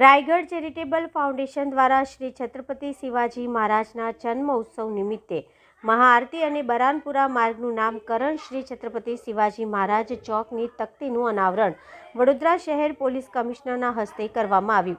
Raigad charitable foundation દ્વારા શ્રી છત્રપતિ શિવાજી મહારાજના જન્મ ઉત્સવ નિમિત્તે મહાઆરતી અને બરાનપુરા માર્ગનું નામકરણ શ્રી છત્રપતિ શિવાજી મહારાજ ચોકની તકતીનું અનાવરણ વડોદરા શહેર પોલીસ કમિશનરના હસ્તે કરવામાં આવ્યું.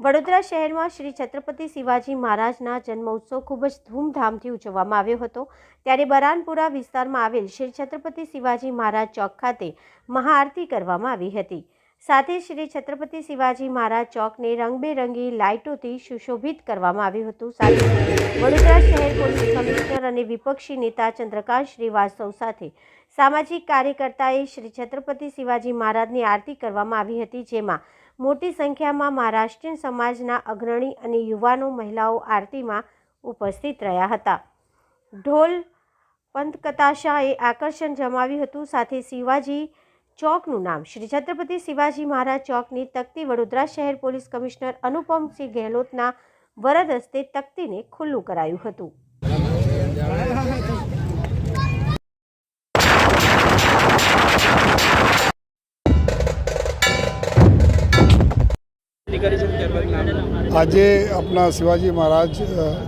વડોદરા શહેરમાં શ્રી છત્રપતિ શિવાજી મહારાજના જન્મોત્સવ ખૂબ જ ધૂમધામથી ઉજવવામાં આવ્યો હતો. ત્યારે બરાનપુરા વિસ્તારમાં આવેલ શ્રી છત્રપતિ શિવાજી મહારાજ ચોક ખાતે મહાઆરતી કરવામાં આવી હતી. સાથે શ્રી છત્રપતિ શિવાજી મહારાજ ચોકને રંગબેરંગી લાઇટોથી સુશોભિત કરવામાં આવ્યું હતું. સાથે વડોદરા શહેર પોલીસ કમિશનર અને વિપક્ષી નેતા ચંદ્રકાંત શ્રીવાસ્તવ સાથે સામાજિક કાર્યકર્તાએ શ્રી છત્રપતિ શિવાજી મહારાજની આરતી કરવામાં આવી હતી, જેમાં મોટી સંખ્યામાં મહારાષ્ટ્રીયન સમાજના અગ્રણી અને યુવાનો મહિલાઓ આરતીમાં ઉપસ્થિત રહ્યા હતા. ઢોલ પંથકતાશાએ આકર્ષણ જમાવ્યું હતું. સાથે શિવાજી ચોકનું નામ શ્રી છત્રપતિ શિવાજી મહારાજ ચોકની તકતી વડોદરા શહેર પોલીસ કમિશનર અનુપમસિંહ ગેહલોતના વરદ હસ્તે તકતીને ખુલ્લું કરાયું હતું. આજે આપણા શિવાજી મહારાજ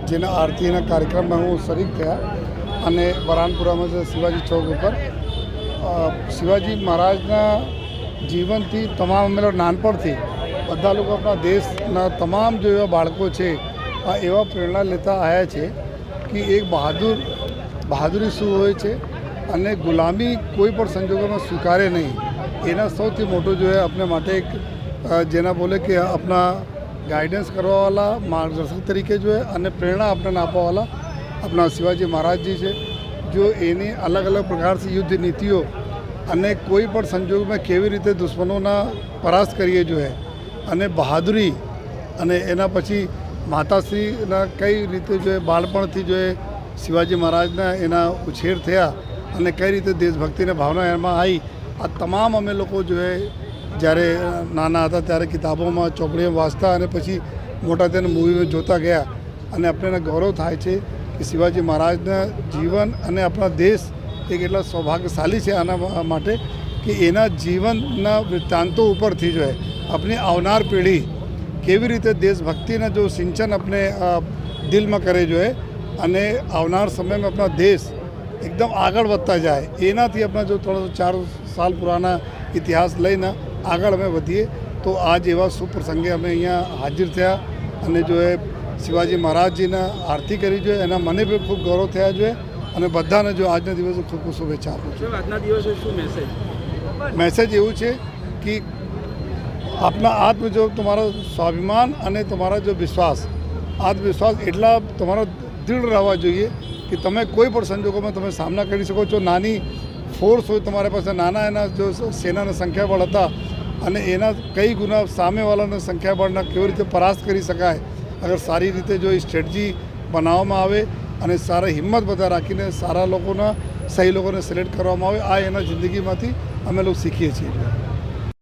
જેના આરતીના કાર્યક્રમમાં હું શરીક થયા અને બરાનપુરામાં શિવાજી ચોક ઉપર શિવાજી મહારાજના જીવનથી તમામ અમે નાનપણથી બધા લોકો આપણા દેશના તમામ જો એવા બાળકો છે, આ એવા પ્રેરણા લેતા આવ્યા છે કે એક બહાદુર, બહાદુરી શું હોય છે અને ગુલામી કોઈ પણ સંજોગોમાં સ્વીકારે નહીં. એના સૌથી મોટો જો એ આપણે માટે એક જેના બોલે કે આપણા ગાઈડન્સ કરવાવાળા માર્ગદર્શક તરીકે જોઈએ અને પ્રેરણા આપણને આપવાવાળા આપણા શિવાજી મહારાજજી છે, જો એની અલગ અલગ પ્રકારથી યુદ્ધ નીતિઓ અને કોઈ પણ સંજોગમાં કેવી રીતે દુશ્મનોના પરાસ્ત કરીએ જોઈએ અને બહાદુરી, અને એના પછી માતાશ્રીના કઈ રીતે જોએ બાળપણથી જોઈએ શિવાજી મહારાજના એના ઉછેર થયા અને કઈ રીતે દેશભક્તિની ભાવના એમાં આવી, આ તમામ અમે લોકો જોઈએ જ્યારે નાના હતા ત્યારે કિતાબોમાં, ચોપડીઓમાં વાંચતા અને પછી મોટા તેને મૂવીમાં જોતા ગયા. અને આપણને ગૌરવ થાય છે કે શિવાજી મહારાજના જીવન અને આપણા દેશ એક કેટલા સૌભાગ્યશાળી છે આના માટે કે એના જીવનના વૃત્તાંતો ઉપરથી જો આપણી આવનાર પેઢી કેવી રીતે દેશભક્તિના જો સિંચન આપણે દિલમાં કરે જોઈએ અને આવનાર સમયમાં આપણા દેશ એકદમ આગળ વધતા જાય. એનાથી આપણા જો ત્રણસો ચાર સાલ પુરાના ઇતિહાસ લઈને આગળ અમે વધીએ, તો આજ એવા સુપ્રસંગે અમે અહીંયા હાજર થયા અને જો એ શિવાજી મહારાજજીના આરતી કરી જોઈએ એના મને બી ખૂબ ગૌરવ થયા જોઈએ અને બધાને જો આજના દિવસે ખૂબ ખૂબ શુભેચ્છા આપું છું. આજના દિવસે શું મેસેજ મેસેજ એવું છે કે આપના આત્મ જો તમારો સ્વાભિમાન અને તમારા જો વિશ્વાસ આત્મવિશ્વાસ એટલા તમારો દૃઢ રહેવા જોઈએ કે તમે કોઈ પણ સંજોગોમાં તમે સામના કરી શકો છો. નાની ફોર્સ હોય તમારા પાસે નાના એના જો સેનાના સંખ્યાબળ હતા અને એના કઈ ગુના સામેવાળાના સંખ્યાબળના કેવી રીતે પરાસ્ત કરી શકાય અગર સારી રીતે જો એ સ્ટ્રેટજી બનાવવામાં આવે અને સારા હિંમત બધા રાખીને સારા લોકોના, સહી લોકોને સિલેક્ટ કરવામાં આવે. આ એના જિંદગીમાંથી અમે લોકો શીખીએ છીએ.